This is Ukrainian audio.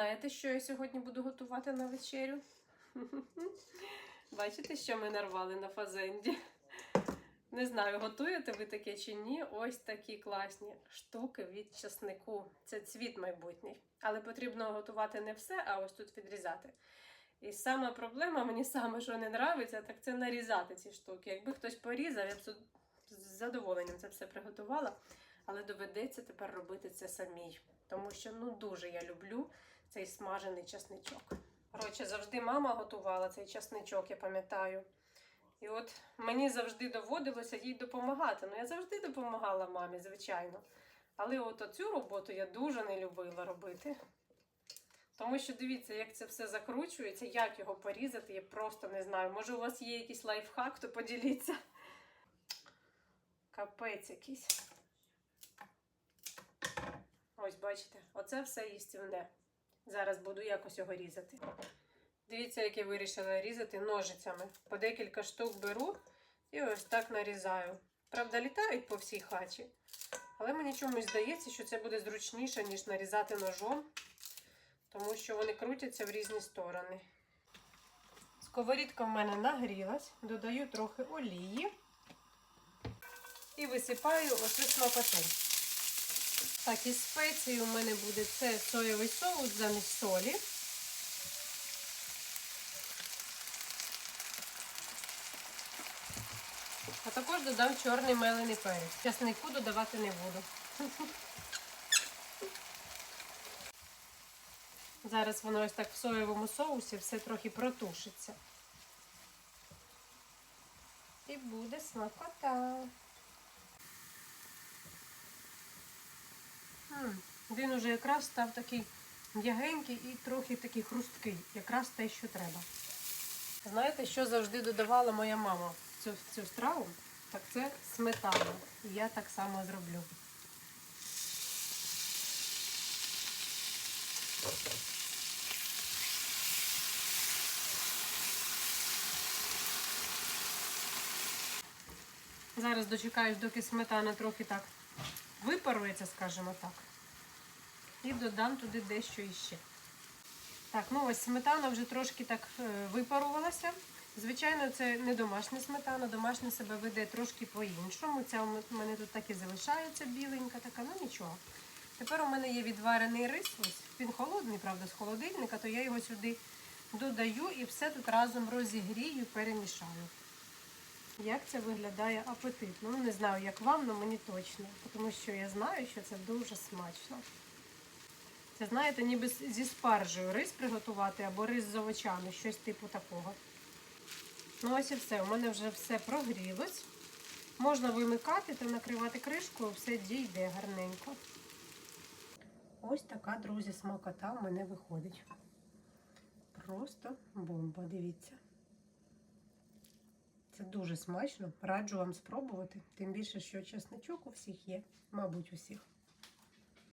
знаєте, що я сьогодні буду готувати на вечерю? Бачите, що ми нарвали на фазенді? Не знаю, готуєте ви таке чи ні. Ось такі класні штуки від часнику. Це цвіт майбутній. Але потрібно готувати не все, а ось тут відрізати. І сама проблема, мені саме що не нравиться, так це нарізати ці штуки. Якби хтось порізав, я б з задоволенням це все приготувала. Але доведеться тепер робити це самій. Тому що ну дуже я люблю цей смажений часничок. Коротше, завжди мама готувала цей часничок, я пам'ятаю. І от мені завжди доводилося їй допомагати. Ну, я завжди допомагала мамі, звичайно. Але от оцю роботу я дуже не любила робити. Тому що дивіться, як це все закручується, як його порізати, я просто не знаю. Може, у вас є якийсь лайфхак, то поділіться. Капець якийсь. Ось, бачите, оце все їстівне. Зараз буду якось його різати. Дивіться, як я вирішила різати ножицями. По декілька штук беру і ось так нарізаю. Правда, літають по всій хаті. Але мені чомусь здається, що це буде зручніше, ніж нарізати ножом, тому що вони крутяться в різні сторони. Сковорідка в мене нагрілась, додаю трохи олії і висипаю оцю смакоту. Так, і спеції у мене буде це соєвий соус замість солі. А також додам чорний мелений перець. Часнику додавати не буду. Зараз воно ось так в соєвому соусі все трохи протушиться. І буде смакота. Він уже якраз став такий м'ягенький і трохи такий хрусткий. Якраз те, що треба. Знаєте, що завжди додавала моя мама в цю, в цю страву? Так це сметана. І я так само зроблю. Зараз дочекаюсь, доки сметана трохи так випарується, скажімо так. І додам туди дещо іще. Так, ну ось сметана вже трошки так е, випарувалася. Звичайно, це не домашня сметана, домашня себе веде трошки по-іншому. Ця у мене тут так і залишається біленька така, ну нічого. Тепер у мене є відварений рис, ось він холодний, правда, з холодильника, то я його сюди додаю і все тут разом розігрію, перемішаю. Як це виглядає апетитно. Ну, не знаю, як вам, але мені точно. Тому що я знаю, що це дуже смачно. Це, знаєте, ніби зі спаржею рис приготувати або рис з овочами, щось типу такого. Ну, ось і все. У мене вже все прогрілось. Можна вимикати та накривати кришкою, все дійде гарненько. Ось така, друзі, смакота в мене виходить. Просто бомба, дивіться. Це дуже смачно. Раджу вам спробувати. Тим більше, що чесничок у всіх є, мабуть, у всіх.